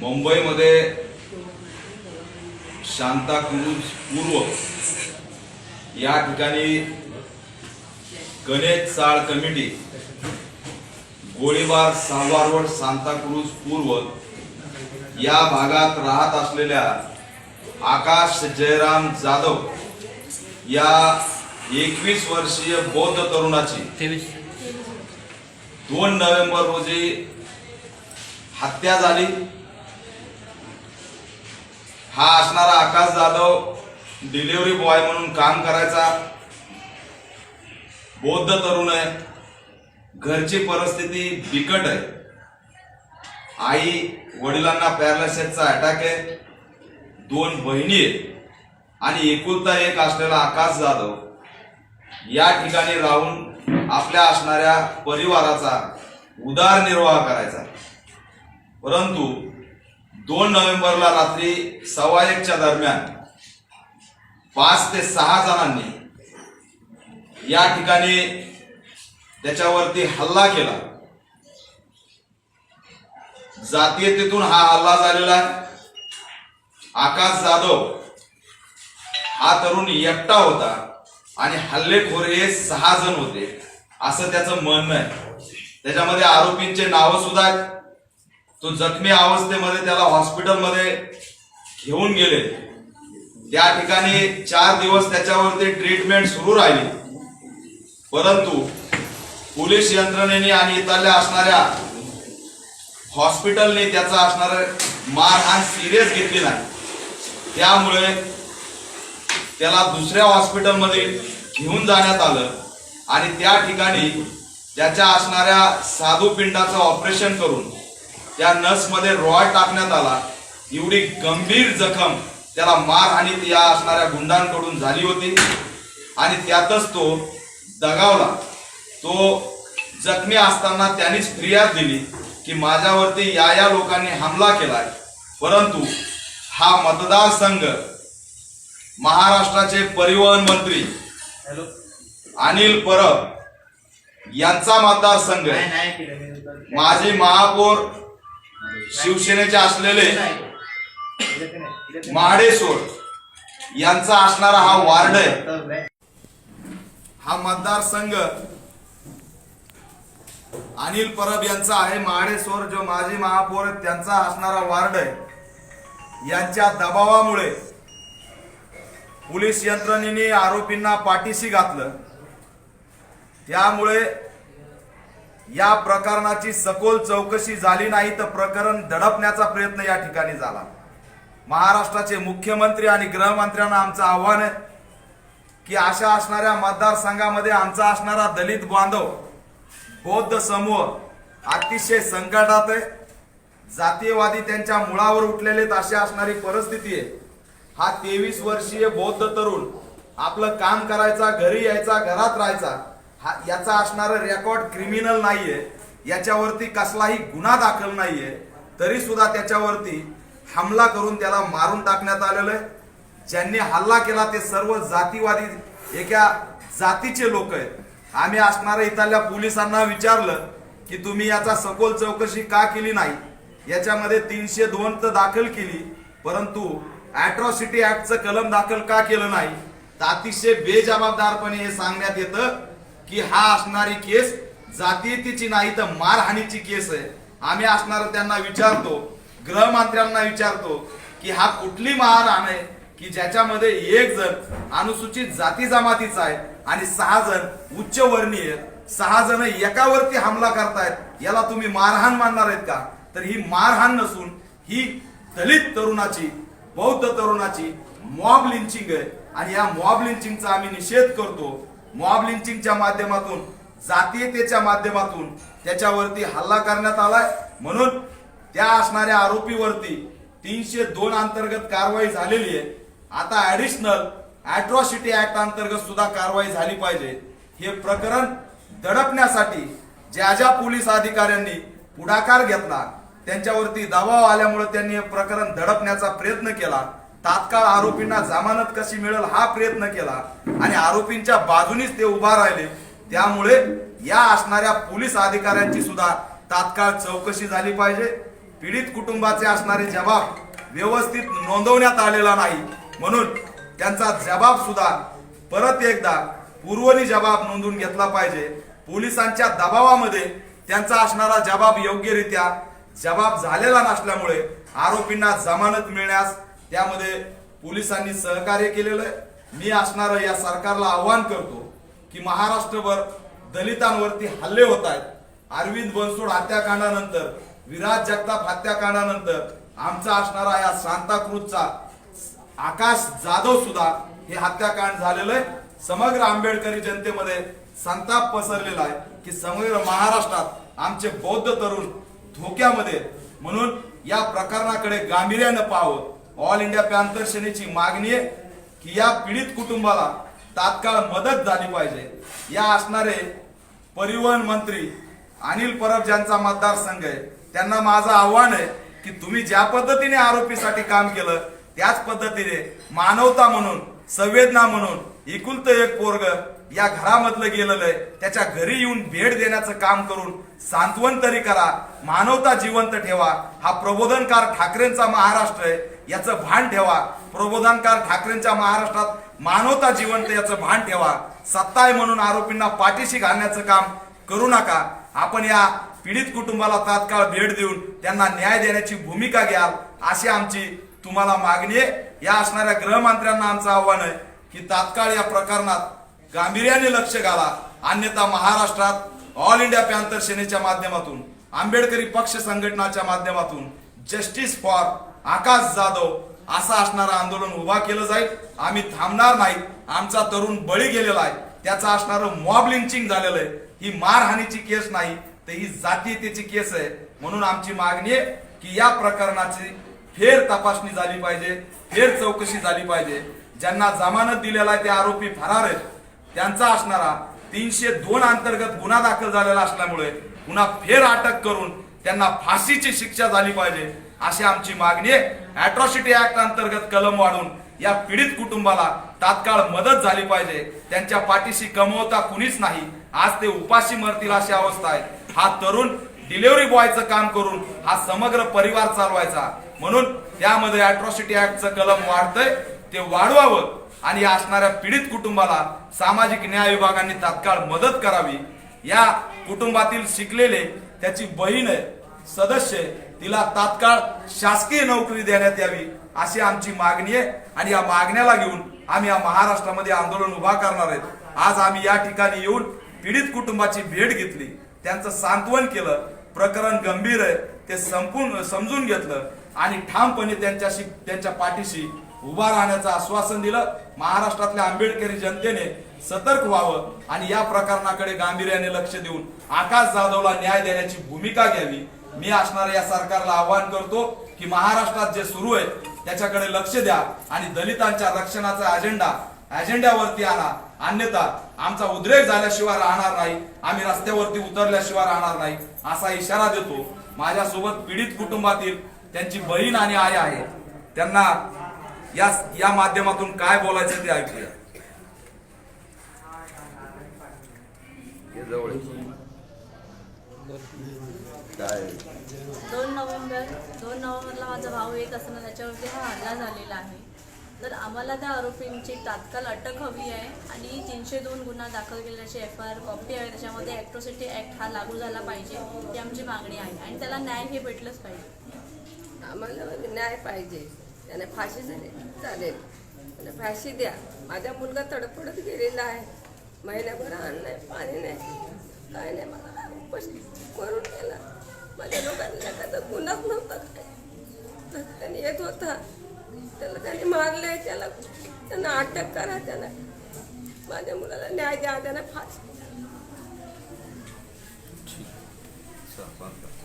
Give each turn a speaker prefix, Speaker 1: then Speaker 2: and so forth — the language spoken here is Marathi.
Speaker 1: मुंबईमध्ये शांताक्रूज पूर्व. या ठिकाणी गणेश चाळ कमिटी गोळीबार सहावा रोड सांताक्रूज पूर्व या भागात राहत असलेल्या आकाश जयराम जाधव या एकवीस वर्षीय बौद्ध तरुणाची दोन नोव्हेंबर रोजी हत्या झाली. हा असणारा आकाश जाधव डिलिव्हरी बॉय म्हणून काम करायचा. बौद्ध तरुण आहे. घरची परिस्थिती बिकट आहे. आई वडिलांना पॅरालिसिसचा अटॅक आहे. दोन बहिणी आहेत. आणि एकुलता एक असलेला आकाश जाधव. या ठिकाणी राहून आपल्या असणाऱ्या परिवाराचा उदारनिर्वाह करायचा. परंतु दोन नोव्हेंबरला रात्री सव्वा एकच्या दरम्यान पाच ते सहा जणांनी या ठिकाणी त्याच्यावरती हल्ला केला. जातीयतेतून हा हल्ला झालेला आहे. आकाश जाधव हा तरुण एकटा होता आणि हल्लेखोर हे सहा जण होते असं त्याचं म्हणणं आहे. त्याच्यामध्ये आरोपींचे नाव सुद्धा आहेत. तो जखमी अवस्थेमध्ये त्याला हॉस्पिटलमध्ये घेऊन गेले. त्या ठिकाणी चार दिवस त्याच्यावरती ट्रीटमेंट सुरू राहिली. परंतु पोलीस यंत्रणेने आणि इथल्या असणाऱ्या हॉस्पिटलने त्याचा असणारा मारहाण सिरियस घेतली नाही. त्यामुळे त्याला दुसऱ्या हॉस्पिटलमध्ये घेऊन जाण्यात आलं आणि त्या ठिकाणी त्याच्या असणाऱ्या साधू पिंडाचं ऑपरेशन करून त्या नसमध्ये रॉड टाकण्यात आला. एवढी गंभीर जखम त्याला मार आणि या असणाऱ्या गुंडांकडून झाली होती. आणि त्यातच तो दगावला. तो जखमी असताना त्यांनीच फिर्याद दिली की माझ्यावरती या या लोकांनी हमला केलाय. परंतु हा मतदारसंघ महाराष्ट्राचे परिवहन मंत्री अनिल परब यांचा मतदारसंघ माजी महापौर शिवसेनेचे असलेले महाडेश्वर यांचा असणारा हा वार्ड आहे. हा मतदारसंघ अनिल परब यांचा आहे. महाडेश्वर जो माजी महापौर आहे त्यांचा असणारा वार्ड आहे. यांच्या दबावामुळे पोलीस यंत्रणेने आरोपींना पाठीशी घातलं. त्यामुळे या प्रकरणाची सखोल चौकशी झाली नाही तर प्रकरण दडपण्याचा प्रयत्न या ठिकाणी झाला. महाराष्ट्राचे मुख्यमंत्री आणि गृहमंत्र्यांना आमचं आव्हान आहे की अशा असणाऱ्या मतदारसंघामध्ये आमचा असणारा दलित बांधव बौद्ध समूह अतिशय संकटात आहे. जातीयवादी त्यांच्या मुळावर उठलेले अशी असणारी परिस्थिती आहे. हा तेवीस वर्षीय बौद्ध तरुण आपलं काम करायचा घरी यायचा घरात राहायचा हा याचा असणारा रेकॉर्ड क्रिमिनल नाहीये. याच्यावरती कसलाही गुन्हा दाखल नाहीये. तरी सुद्धा त्याच्यावरती हमला करून त्याला मारून टाकण्यात आलेलं आहे. ज्यांनी हल्ला केला ते सर्व जातीवादी एका जातीचे लोक आहेत. आम्ही असणाऱ्या इथल्या पोलिसांना विचारलं की तुम्ही याचा सखोल चौकशी का केली नाही? याच्यामध्ये तीनशे दोन तर दाखल केली परंतु अॅट्रॉसिटी ऍक्टचं कलम दाखल का केलं नाही? तर अतिशय बेजबाबदारपणे हे सांगण्यात येतं. की हा असणारी केस जातीयतेची नाही तर मारहाणीची केस आहे. आम्ही असणार त्यांना विचारतो गृहमंत्र्यांना विचारतो की हा कुठली मारहाण आहे की ज्याच्यामध्ये एक जण अनुसूचित जाती जमातीचा आहे आणि सहा जण उच्च वर्णीय सहा जण एकावरती हमला करतायत. याला तुम्ही मारहाण मानणार आहेत का? तर ही मारहाण नसून ही दलित तरुणाची बौद्ध तरुणाची मॉब लिंचिंग आहे. आणि या मॉब लिंचिंगचा आम्ही निषेध करतो मॉब लिंचिंगच्या माध्यमातून जातीयतेच्या माध्यमातून त्याच्यावरती हल्ला करण्यात आलाय. म्हणून त्या असणाऱ्या आरोपीवरती तीनशे दोन अंतर्गत कारवाई झालेली आहे. आता ऍडिशनल अॅट्रॉसिटी ऍक्ट अंतर्गत सुद्धा कारवाई झाली पाहिजे. हे प्रकरण दडपण्यासाठी ज्या ज्या पोलीस अधिकाऱ्यांनी पुढाकार घेतला त्यांच्यावरती दबाव आल्यामुळे त्यांनी हे प्रकरण दडपण्याचा प्रयत्न केला. तात्काळ आरोपींना जमानत कशी मिळेल हा प्रयत्न केला आणि आरोपींच्या बाजूनीच ते उभा राहिले. त्यामुळे या असणाऱ्या पोलीस अधिकाऱ्यांची सुद्धा तात्काळ चौकशी झाली पाहिजे. पीडित कुटुंबाचे असणारे जबाब व्यवस्थित नोंदवण्यात आलेला नाही. म्हणून त्यांचा जबाब सुद्धा परत एकदा पूर्वनी जबाब नोंदवून घेतला पाहिजे. पोलिसांच्या दबावामध्ये त्यांचा असणारा जबाब योग्यरित्या जबाब झालेला नसल्यामुळे आरोपींना जमानत मिळण्यास त्यामध्ये पोलिसांनी सहकार्य केलेलं आहे. मी असणारं या सरकारला आव्हान करतो की महाराष्ट्रभर दलितांवरती हल्ले होत आहेत. अरविंद बनसोड हत्याकांडानंतर विराज जगताप हत्याकांडानंतर आमचा असणारा या सांताक्रूजचा आकाश जाधव सुद्धा हे हत्याकांड झालेलं आहे. समग्र आंबेडकरी जनतेमध्ये संताप पसरलेला आहे की समग्र महाराष्ट्रात आमचे बौद्ध तरुण धोक्यामध्ये म्हणून या प्रकरणाकडे गांभीर्यानं पाहावं. ऑल इंडिया पॅन्थर सेनेची मागणी आहे की या पीडित कुटुंबाला तात्काळ मदत झाली पाहिजे. या असणारे परिवहन मंत्री अनिल परब ज्यांचा मतदारसंघ आहे त्यांना माझं आव्हान आहे की तुम्ही ज्या पद्धतीने आरोपीसाठी काम केलं त्याच पद्धतीने मानवता म्हणून संवेदना म्हणून एकुलत एक पोरग या घरामधलं गेलेलं आहे त्याच्या घरी येऊन भेट देण्याचं काम करून सांत्वन तरी करा मानवता जिवंत ठेवा. हा प्रबोधनकार ठाकरेंचा महाराष्ट्र आहे. याचं भान ठेवा. प्रबोधनकार ठाकरेंच्या महाराष्ट्रात मानवता जिवंत याचं भान ठेवा. सत्ता आहे म्हणून आरोपींना पाठीशी घालण्याचं काम करू नका. आपण या पीडित कुटुंबाला तात्काळ भेट देऊन त्यांना न्याय देण्याची भूमिका घ्याल अशी आमची तुम्हाला मागणी आहे. या असणाऱ्या गृहमंत्र्यांना आमचं आव्हान आहे की तात्काळ या प्रकरणात गांभीर्याने लक्ष घाला. अन्यथा महाराष्ट्रात ऑल इंडिया पॅन्थर सेनेच्या माध्यमातून आंबेडकरी पक्ष संघटनाच्या माध्यमातून जस्टिस फॉर आकाश जाधव असं असणारं आंदोलन उभा केलं जाईल. आम्ही थांबणार नाही आमचा तरुण बळी गेलेला आहे. त्याचं असणारं मॉब लिंचिंग झालेलं आहे. ही मारहाणीची केस नाही तर ही जातीयतेची केस आहे. म्हणून आमची मागणी आहे की या प्रकरणाची फेर तपासणी झाली पाहिजे फेर चौकशी झाली पाहिजे. ज्यांना जमानत दिलेला आहे ते आरोपी फरार आहेत. त्यांचा असणारा तीनशे दोन अंतर्गत गुन्हा दाखल झालेला असल्यामुळे पुन्हा फेर अटक करून त्यांना फाशीची शिक्षा झाली पाहिजे. अशी आमची मागणी आहे. अॅट्रॉसिटी ऍक्ट अंतर्गत कलम वाढून या पीडित कुटुंबाला तात्काळ मदत झाली पाहिजे. त्यांच्या पाठीशी कमवता कुणीच नाही. आज ते उपाशी मरतील अशी अवस्था आहे. हा तरुण डिलिव्हरी बॉयचं काम करून हा समग्र परिवार चालवायचा. म्हणून त्यामध्ये अॅट्रॉसिटी ऍक्टचं कलम वाढतंय. ते वाढवावं आणि या असणाऱ्या पीडित कुटुंबाला सामाजिक न्याय विभागाने तात्काळ मदत करावी. या कुटुंबातील शिकलेले त्याची बहीण आहे. सदस्य तिला तात्काळ शासकीय नोकरी देण्यात यावी अशी आमची मागणी आहे. आणि या मागण्याला घेऊन आम्ही या महाराष्ट्रामध्ये आंदोलन उभा करणार आहेत. आज आम्ही या ठिकाणी येऊन पीडित कुटुंबाची भेट घेतली. त्यांचं सांत्वन केलं. प्रकरण गंभीर आहे. ते संपूर्ण समजून घेतलं. आणि ठामपणे त्यांच्याशी त्यांच्या पाठीशी उभा राहण्याचं आश्वासन दिलं. महाराष्ट्रातल्या आंबेडकरी जनतेने सतर्क व्हावं आणि या प्रकरणाकडे गांभीर्याने लक्ष देऊन आकाश जाधवला न्याय देण्याची भूमिका घ्यावी. मी असणाऱ्या या सरकारला आवाहन करतो की महाराष्ट्रात जे सुरू आहे त्याच्याकडे लक्ष द्या आणि दलितांच्या रक्षणाचा अजेंडा अजेंड्यावरती आणा. अन्यथा आमचा उद्रेक झाल्याशिवाय राहणार नाही. आम्ही रस्त्यावरती उतरल्याशिवाय राहणार नाही. असा इशारा देतो. माझ्यासोबत पीडित कुटुंबातील त्यांची बहीण आणि आई आहे. त्यांना या या माध्यमातून काय बोलायचं ते ऐकूया. जवळ काय?
Speaker 2: दोन नोव्हेंबर दोन नोव्हेंबरला माझा भाऊ येत असताना त्याच्यावरती हा हल्ला झालेला आहे. तर आम्हाला त्या आरोपींची तात्काळ अटक हवी आहे आणि तीनशे दोन गुन्हा दाखल केल्याची एफ आय आर कॉपी आहे. त्याच्यामध्ये ॲट्रॉसिटी ॲक्ट हा लागू झाला पाहिजे ही आमची मागणी आहे आणि त्याला न्याय हे भेटलंच पाहिजे.
Speaker 3: आम्हाला न्याय पाहिजे. त्याने फाशी झाली. चालेल. फाशी द्या. माझा मुलगा तडफडत गेलेला आहे. महिन्याभर अन्न नाही पाणी नाही. काय नाही मला. उपाशी मरून गेला. माझ्या लोकांना एखादा गुन्हाच नव्हता काय? तर त्याने येत होता. त्याला त्याने मारले त्याला त्यांना अटक करा त्याला माझ्या मुलाला न्याय द्या त्याला फास्ट